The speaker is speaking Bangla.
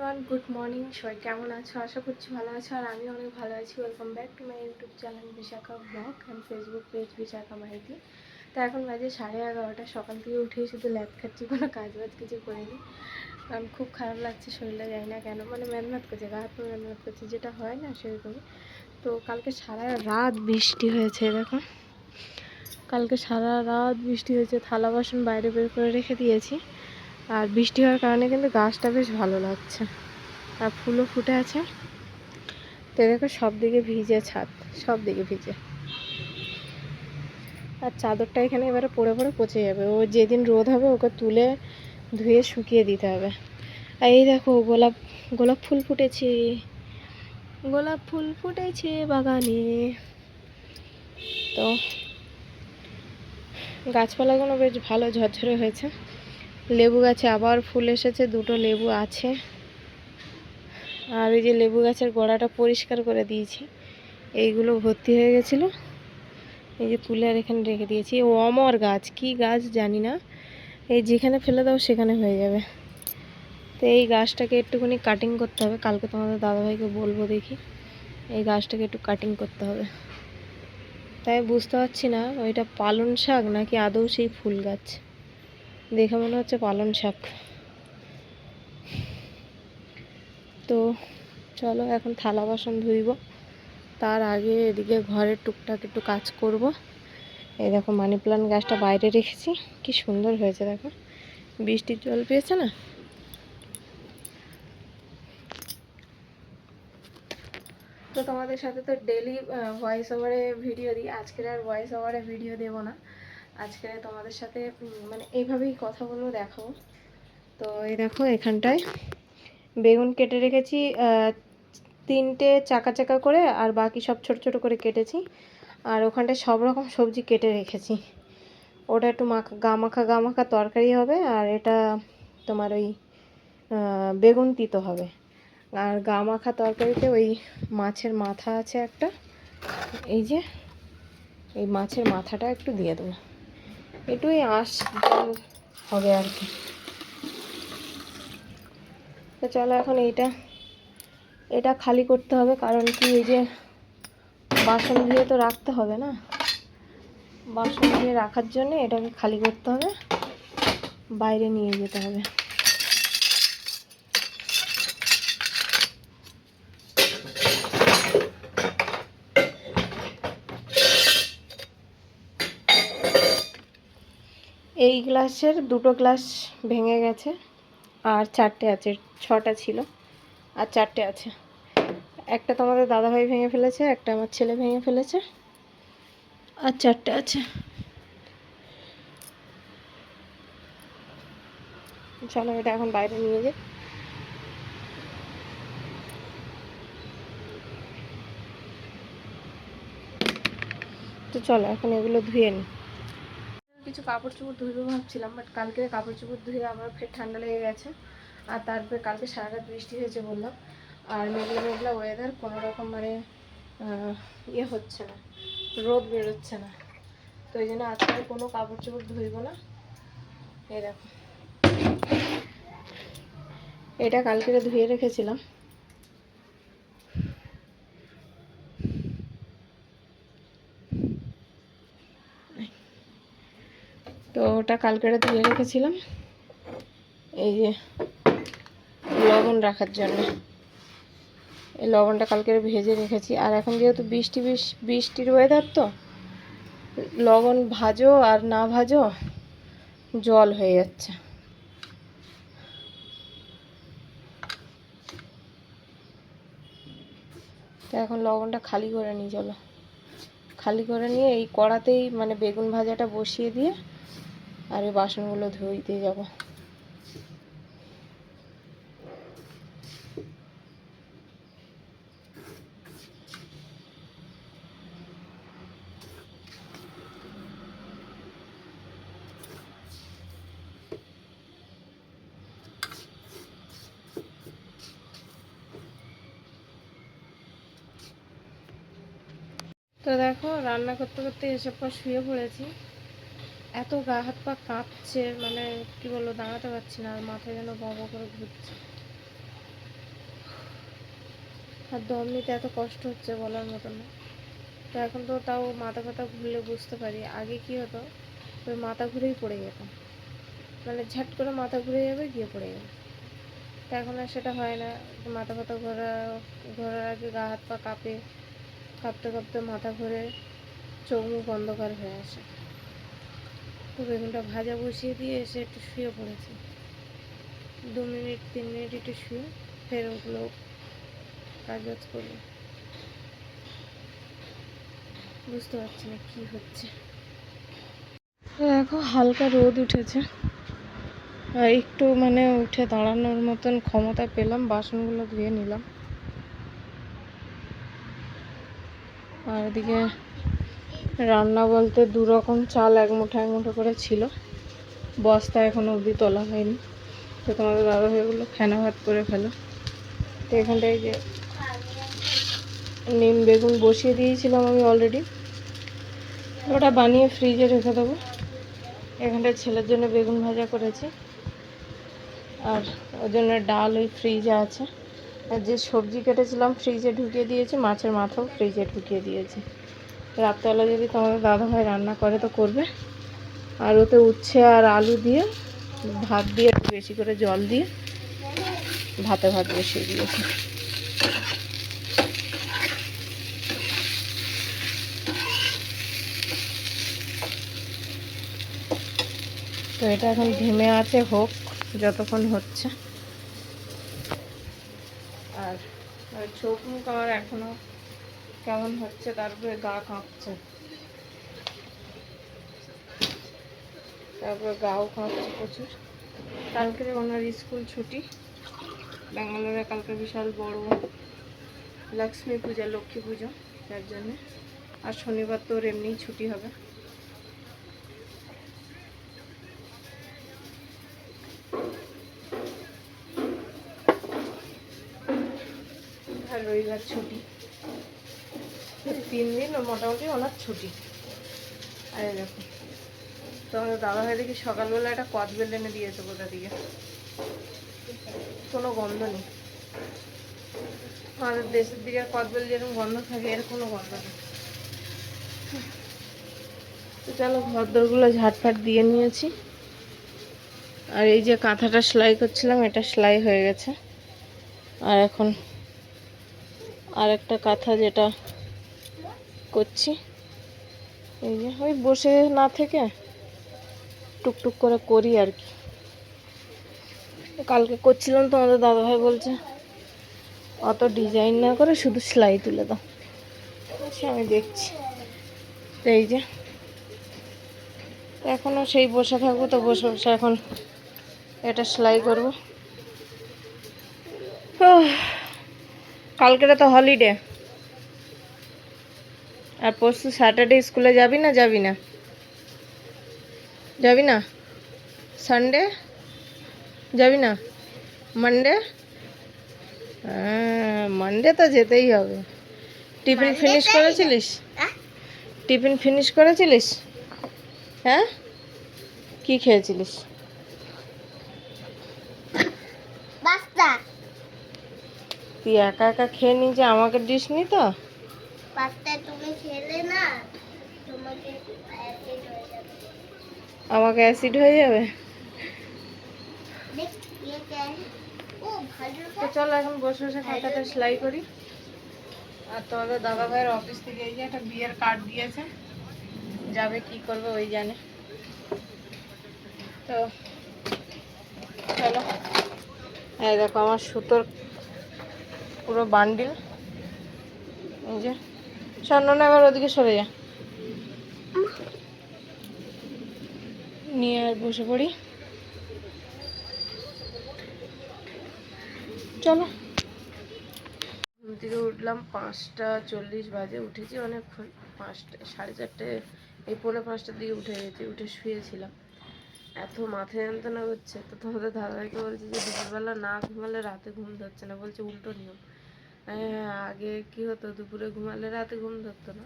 এভরিওয়ান গুড মর্নিং সবাই কেমন আছো? আশা করছি ভালো আছো, আর আমি অনেক ভালো আছি। Welcome back to my YouTube channel Bishakha vlog and Facebook page Bishakha Mahiti তো এখন বাজে সাড়ে এগারোটা, সকাল থেকে উঠেই শুধু ল্যাদ খাচ্ছি, কোনো কাজ বাজ কিছু করিনি। কারণ খুব খারাপ লাগছে শরীরে যায় না কেন। মানে মেহনত করছে, গা হাত মেহনত করছে, যেটা হয় না সেরকমই। তো কালকে সারা রাত বৃষ্টি হয়েছে, দেখো। কালকে সারা রাত বৃষ্টি হয়েছে, থালা বাসন বাইরে বের করে রেখে দিয়েছি। আর বৃষ্টি হওয়ার কারণে কিন্তু গাছটা বেশ ভালো লাগছে। আর ফুলও ফুটে আছে। তো দেখো সব দিকে ভিজে ছাদ সব দিকে ভিজে। আর চাদরটা এখানে এবারে পড়ে পড়ে পচে যাবে। ও যেদিন রোদ হবে ওকে তুলে ধুয়ে শুকিয়ে দিতে হবে। আর এই দেখো গোলাপ গোলাপ ফুল ফুটেছে। গোলাপ ফুল ফুটেছে বাগানে। তো গাছপালাগুলো বেশ ভালো ঝরঝরে হয়েছে। লেবু গাছে আবার ফুল এসেছে, দুটো লেবু আছে। আর ওই যে লেবু গাছের গোড়াটা পরিষ্কার করে দিয়েছি, এইগুলো ভর্তি হয়ে গেছিল। এই যে তুলে আর এখানে রেখে দিয়েছি। অমর গাছ, কি গাছ জানি না। এই যেখানে ফেলে দাও সেখানে হয়ে যাবে। তো এই গাছটাকে একটুখানি কাটিং করতে হবে। কালকে তোমাদের দাদাভাইকে বলব দেখি, এই গাছটাকে একটু কাটিং করতে হবে। তাই বুঝতে পারছি না, ওইটা পালন শাক নাকি আদৌ সেই ফুল গাছ? দেখে মনে হচ্ছে পালন শাক। তো চলো এখন থালা বাসন ধুইব। তার আগে এদিকে ঘরের টুকটাক একটু কাজ করব। এই দেখো মানি প্লান্ট গাছটা বাইরে রেখেছি। কি সুন্দর হয়েছে দেখো। বৃষ্টির জল পেয়েছে না? তো তোমাদের সাথে তো ডেলি ভয়েস ওভারে ভিডিও দিই। আজকের আর ভয়েস ওভারে ভিডিও দেবো না। আজকে তোমাদের সাথে মানে এইভাবেই কথা বলব, দেখাবো। তো এই দেখো, এখানটায় বেগুন কেটে রেখেছি তিনটে চাকা চাকা করে, আর বাকি সব ছোট ছোট করে কেটেছি। আর ওখানটায় সব রকম সবজি কেটে রেখেছি। ওটা একটু মাখা, গা মাখা গা মাখা তরকারি হবে, আর এটা তোমার ওই বেগুন তিতো হবে। আর গা মাখা তরকারিতে ওই মাছের মাথা আছে একটা। এই যে, এই মাছের মাথাটা একটু দিয়ে দেবো। একটুই আঁশ হবে আর কি। তো চলো এখন এইটা, এটা খালি করতে হবে, কারণ কি এই যে বাসন দিয়ে তো রাখতে হবে না? বাসন দিয়ে রাখার জন্য এটাকে খালি করতে হবে, বাইরে নিয়ে যেতে হবে। এই গ্লাসের দুটো গ্লাস ভেঙে গেছে আর চারটে আছে, ছটা ছিল আর চারটে আছে। একটা তোমাদের দাদাভাই ভেঙে ফেলেছে, একটা আমার ছেলে ভেঙে ফেলেছে আর চারটে আছে। চলো এটা এখন বাইরে নিয়ে যাই। তো চলো এখন এগুলো ধুয়ে নিই কিছু কাপড় চোপড় ধুইবো ভাবছিলাম বাট কালকে কাপড় চোপড় ধুয়ে আমার ফের ঠান্ডা লেগে গেছে। আর তারপরে কালকে সারা রাত বৃষ্টি হয়েছে বললাম। আর মেঘলা মেঘলা ওয়েদার কোনো রকম মানে ইয়ে হচ্ছে না, রোদ বেরোচ্ছে না। তো এই জন্য আজকে আর কোনো কাপড় চোপড় ধুইব না। দেখো। এটা কালকে ধুয়ে রেখেছিলাম। তো ওটা কালকে ধুয়ে রেখেছিলাম। এই যে লবণ রাখার জন্য। এই লবণটা কালকে ভেজে রেখেছি। আর এখন যেহেতু বৃষ্টি বৃষ- বৃষ্টির ওয়েদার তো, লবণ ভাজো আর না ভাজো, জল হয়ে যাচ্ছে। তো এখন লবণটা খালি করে নিই, চলো। খালি করে নিয়ে এই কড়াতেই মানে বেগুন ভাজাটা বসিয়ে দিয়ে আর এই বাসনগুলো ধুইতে যাব। তো দেখো রান্না করতে করতে এসব পর শুয়ে পড়েছি। এত গা হাত পা কাঁপছে মানে কি বলব, দাঁড়াতে পারছি না, আর মাথায় যেন বাবা করে ঘুরছে। আর দম নিতে এত কষ্ট হচ্ছে বলার মতো না। তো এখন তো তাও মাথা ফাথা ঘুরলে বুঝতে পারি, আগে কি হতো, ওই মাথা ঘুরেই পড়ে যেতাম। মানে ঝাট করে মাথা ঘুরে যাবে, গিয়ে পড়ে যাবে। তো এখন আর সেটা হয় না, মাথা ফাথা ঘোরা, ঘোরার আগে গা হাত পা কাঁপে, কাঁপতে কাঁপতে মাথা ঘুরে চোখ মুখ অন্ধকার হয়ে আসে। তো বেগুনটা ভাজা বসিয়ে দিয়ে এসে একটু শুয়ে পড়েছি। দু মিনিট, তিন মিনিট একটু শুয়ে ফের ওগুলো কাজ বাজ করব। বুঝতে পারছি না কি হচ্ছে। দেখো, হালকা রোদ উঠেছে। আর একটু মানে উঠে দাঁড়ানোর মতন ক্ষমতা পেলাম, বাসনগুলো ধুয়ে নিলাম। আর এদিকে রান্না বলতে দু রকম চাল এক মুঠো এক মুঠো করে ছিল। বস্তা এখনও অবধি তোলা হয়নি। তো তোমাদের দাদা ভাইগুলো ফেনা ভাত করে ফেলো। তো এখানটায় যে নিম বেগুন বসিয়ে দিয়েছিলাম আমি অলরেডি ওটা বানিয়ে ফ্রিজে রেখে দেবো। এখানটায় ছেলের জন্য বেগুন ভাজা করেছি। আর ওর জন্য ডাল ওই ফ্রিজে আছে। আর যে সবজি কেটেছিলাম ফ্রিজে ঢুকিয়ে দিয়েছি, মাছের মাথাও ফ্রিজে ঢুকিয়ে দিয়েছি। রাত্রেবেলা যদি তোমাদের দাদা ভাই রান্না করে তো করবে। আর ওতে উচ্ছে আর আলু দিয়ে, ভাত দিয়ে একটু বেশি করে জল দিয়ে ভাতে ভাত বসিয়ে দিয়েছি। তো এটা এখন ঘেমে আছে, হোক, যতক্ষণ হচ্ছে। আর চোখ মুখ আমার এখনও কেমন হচ্ছে? তারপরে গা কাঁপছে। তারপরে গাও কাঁপছে প্রচুর। কালকে ওনার স্কুল ছুটি। ব্যাঙ্গালোরে কালকে বিশাল বড় লক্ষ্মী পূজা, লক্ষ্মী পুজো, যার জন্যে আর শনিবার তো ওর এমনিই ছুটি হবে। আর রবিবার ছুটি। তিন দিন মোটামুটি ওনার ছুটি। আরে দেখো তোমাদের দাদা ভাই দেখি সকালবেলা একটা কদবেল এনে দিয়েছে কোথা দিকে কোনো গন্ধ নেই। আমাদের দেশের দিকে কদবেল যেরকম গন্ধ থাকে, এর কোনো গন্ধ নেই। তো চলো ঘরদোরগুলো ঝাটফাট দিয়ে নিয়েছি। আর এই যে কাঁথাটা সেলাই করছিলাম, এটা সেলাই হয়ে গেছে। আর এখন আর একটা কাঁথা যেটা করছি। এই যে, ওই বসে না থেকে টুকটুক করে করি আর কি। কালকে করছিলাম, তোমাদের দাদাভাই বলছে, অত ডিজাইন না করে শুধু সেলাই তুলে দাও। সে আমি দেখছি। এই যে এখনও সেই বসে থাকব, তো বসে বসে এখন এটা সেলাই করব। কালকেটা তো হলিডে আর পরশু স্যাটারডে স্কুলে যাবি না? যাবি না? যাবি না? সানডে যাবি না? মানডে মানডে তো যেতেই হবে। টিফিন ফিনিশ করেছিলিস? টিফিন ফিনিশ করেছিলিস? হ্যাঁ? কি খেয়েছিলিস? তুই একা একা খেয়ে নিয়ে আমাকে ডিস নি তো? পাস্তা তুমি খেলে না তোমাকে অ্যাসিড হয়ে যাবে। আমাকে অ্যাসিড হয়ে যাবে? ইয়ে তো চলো এখন বসে বসে খাতাটা সেলাই করি। আর তোমাদের দাদা ভাইয়ের অফিস থেকে এই যে একটা বিয়ের কার্ড দিয়েছে। যাবে কি করবে ওই জানে। তো চলো। এই দেখো আমার সুতোর পুরো বান্ডিল এই যে। স্বর্ণনা এবার ওদিকে সরে যা। নিয়ে আর বসে পড়ি। চলো। ঘুম থেকে উঠলাম পাঁচটা চল্লিশ বাজে, উঠেছি অনেকক্ষণ, পাঁচটা, সাড়ে চারটে, এই পৌনে পাঁচটার দিকে উঠে গেছি, উঠে শুয়েছিলাম। এত মাথায় যন্ত্রণা হচ্ছে তো তোমাদের দাদাভাইকে বলছি যে দুপুরবেলা না ঘুমালে রাতে ঘুম ধরছে না, বলছে উল্টো নিয়ম। আগে কি হতো? দুপুরে ঘুমালে রাতে ঘুম ধরতো না।